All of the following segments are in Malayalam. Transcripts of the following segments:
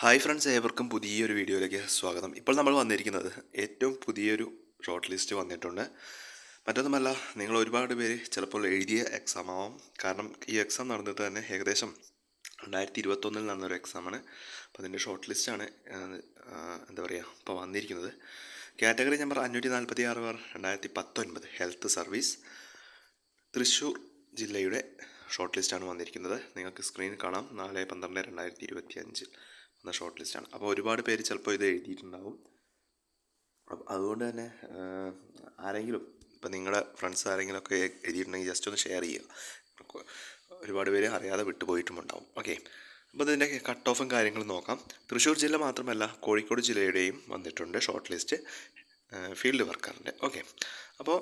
ഹായ് ഫ്രണ്ട്സ് ഏവർക്കും പുതിയൊരു വീഡിയോയിലേക്ക് സ്വാഗതം. ഇപ്പോൾ നമ്മൾ വന്നിരിക്കുന്നത് ഏറ്റവും പുതിയൊരു ഷോർട്ട് ലിസ്റ്റ് വന്നിട്ടുണ്ട്. മറ്റൊന്നുമല്ല നിങ്ങൾ ഒരുപാട് പേര് ചിലപ്പോൾ എഴുതിയ എക്സാം ആവാം. കാരണം ഈ എക്സാം നടന്നിട്ട് തന്നെ ഏകദേശം രണ്ടായിരത്തി ഇരുപത്തൊന്നിൽ നടന്നൊരു എക്സാമാണ് അപ്പോൾ അതിന്റെ ഷോർട്ട് ലിസ്റ്റാണ് എന്താ പറയുക ഇപ്പോൾ വന്നിരിക്കുന്നത്. കാറ്റഗറി നമ്പർ അഞ്ഞൂറ്റി നാൽപ്പത്തി ആറ് പേർ രണ്ടായിരത്തി പത്തൊൻപത് ഹെൽത്ത് സർവീസ് തൃശ്ശൂർ ജില്ലയുടെ ഷോർട്ട് ലിസ്റ്റാണ് വന്നിരിക്കുന്നത്. നിങ്ങൾക്ക് സ്ക്രീനിൽ കാണാം. നാല് പന്ത്രണ്ട് രണ്ടായിരത്തി ഇരുപത്തി അഞ്ചിൽ വന്ന ഷോർട്ട് ലിസ്റ്റാണ് അപ്പോൾ ഒരുപാട് പേര് ചിലപ്പോൾ ഇത് എഴുതിയിട്ടുണ്ടാവും. അതുകൊണ്ട് തന്നെ ആരെങ്കിലും ഇപ്പം നിങ്ങളുടെ ഫ്രണ്ട്സ് ആരെങ്കിലും ഒക്കെ എഴുതിയിട്ടുണ്ടെങ്കിൽ ജസ്റ്റ് ഒന്ന് ഷെയർ ചെയ്യുക. ഒരുപാട് പേര് അറിയാതെ വിട്ടുപോയിട്ടുമുണ്ടാവും ഓക്കെ അപ്പോൾ ഇതിന്റെ കട്ട് ഓഫും കാര്യങ്ങളും നോക്കാം. തൃശ്ശൂർ ജില്ല മാത്രമല്ല കോഴിക്കോട് ജില്ലയുടെയും വന്നിട്ടുണ്ട് ഷോർട്ട് ലിസ്റ്റ് ഫീൽഡ് വർക്കറിന്റെ ഓക്കെ അപ്പോൾ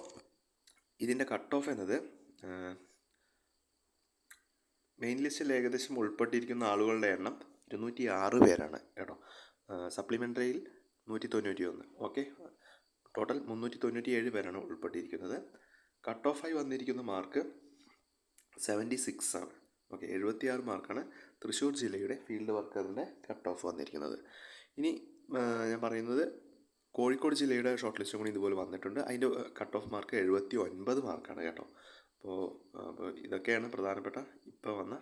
ഇതിന്റെ കട്ട് ഓഫ് എന്നത് മെയിൻ ലിസ്റ്റിൽ ഏകദേശം ഉൾപ്പെട്ടിരിക്കുന്ന ആളുകളുടെ എണ്ണം ഇരുന്നൂറ്റി ആറ് പേരാണ് കേട്ടോ. സപ്ലിമെന്ററിയിൽ നൂറ്റി തൊണ്ണൂറ്റി ഒന്ന് ഓക്കെ ടോട്ടൽ മുന്നൂറ്റി തൊണ്ണൂറ്റി ഏഴ് പേരാണ് ഉൾപ്പെട്ടിരിക്കുന്നത്. കട്ട് ഓഫായി വന്നിരിക്കുന്ന മാർക്ക് സെവന്റി സിക്സ് ആണ്. ഓക്കെ എഴുപത്തിയാറ് മാർക്കാണ് തൃശ്ശൂർ ജില്ലയുടെ ഫീൽഡ് വർക്കറിന്റെ കട്ട് ഓഫ് വന്നിരിക്കുന്നത്. ഇനി ഞാൻ പറയുന്നത് കോഴിക്കോട് ജില്ലയുടെ ഷോർട്ട് ലിസ്റ്റും കൂടി ഇതുപോലെ വന്നിട്ടുണ്ട്. അതിന്റെ കട്ട് ഓഫ് മാർക്ക് എഴുപത്തി ഒൻപത് മാർക്കാണ് കേട്ടോ. അപ്പോൾ ഇതൊക്കെയാണ് പ്രധാനപ്പെട്ട ഇപ്പോൾ വന്ന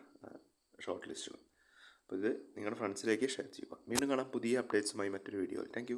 ഷോർട്ട് ലിസ്റ്റുകൾ അപ്പോൾ ഇത് നിങ്ങളുടെ ഫ്രണ്ട്സിലേക്ക് ഷെയർ ചെയ്യുക. വീണ്ടും കാണാം പുതിയ അപ്ഡേറ്റ്സുമായി മറ്റൊരു വീഡിയോ താങ്ക്